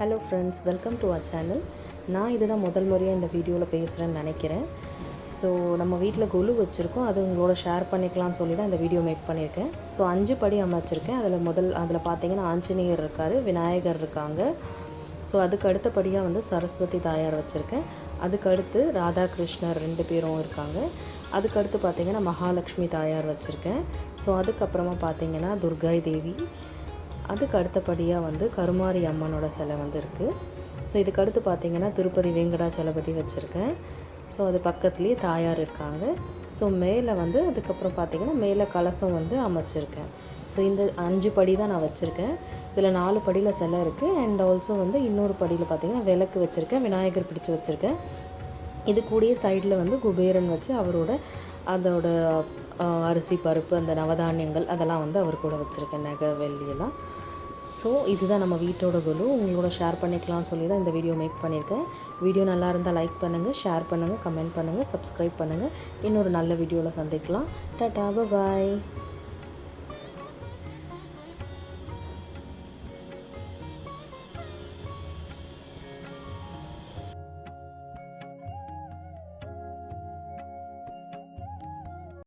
Hello friends welcome to our channel நான் இதுதான் முதல் முறையாக இந்த வீடியோவில் பேசுகிறேன்னு நினைக்கிறேன். ஸோ நம்ம வீட்டில் கொலு வச்சுருக்கோம். அது உங்களோட ஷேர் பண்ணிக்கலாம்னு சொல்லி தான் இந்த வீடியோ மேக் பண்ணியிருக்கேன். ஸோ அஞ்சு படி அமைச்சிருக்கேன். அதில் முதல் அதில் பார்த்தீங்கன்னா ஆஞ்சநேயர் இருக்கார் விநாயகர் இருக்காங்க. ஸோ அதுக்கு அடுத்தபடியாக வந்து சரஸ்வதி தாயார் வச்சுருக்கேன். அதுக்கடுத்து ராதாகிருஷ்ணர் ரெண்டு பேரும் இருக்காங்க. அதுக்கடுத்து பார்த்திங்கன்னா பார்த்தீங்கன்னா மகாலட்சுமி தாயார் வச்சுருக்கேன். ஸோ அதுக்கப்புறமா பார்த்தீங்கன்னா துர்காய் தேவி. அதுக்கு அடுத்தபடியாக வந்து கருமாரி அம்மனோட சிலை வந்து இருக்குது ஸோ இதுக்கு அடுத்து பார்த்திங்கன்னா திருப்பதி வெங்கடாச்சலபதி வச்சுருக்கேன். ஸோ அது பக்கத்துலேயே தாயார் இருக்காங்க. ஸோ மேலே வந்து அதுக்கப்புறம் பார்த்திங்கன்னா மேலே கலசம் வந்து அமைச்சிருக்கேன். ஸோ இந்த அஞ்சு படி தான் நான் வச்சுருக்கேன். இதில் நாலு படியில் சிலை இருக்குது அண்ட் ஆல்சோ வந்து இன்னொரு படியில் பார்த்தீங்கன்னா விளக்கு வச்சுருக்கேன். விநாயகர் பிடிச்சி வச்சுருக்கேன். இது கூடயே சைடில் வந்து குபேரன் வச்சு அவரோட அதோட அரிசி பருப்பு அந்த நவதானியங்கள் அதெல்லாம் வந்து அவர் கூட வச்சுருக்கேன் நகை வெள்ளியெல்லாம் ஸோ இதுதான் நம்ம வீட்டோட குழு. உங்களோட ஷேர் பண்ணிக்கலாம்னு சொல்லி தான் இந்த வீடியோ மேக் பண்ணியிருக்கேன். வீடியோ நல்லா இருந்தால் லைக் பண்ணுங்கள் ஷேர் பண்ணுங்கள் கமெண்ட் பண்ணுங்கள் சப்ஸ்கிரைப் பண்ணுங்கள் இன்னொரு நல்ல வீடியோவில் சந்திக்கலாம். டாடா பாய்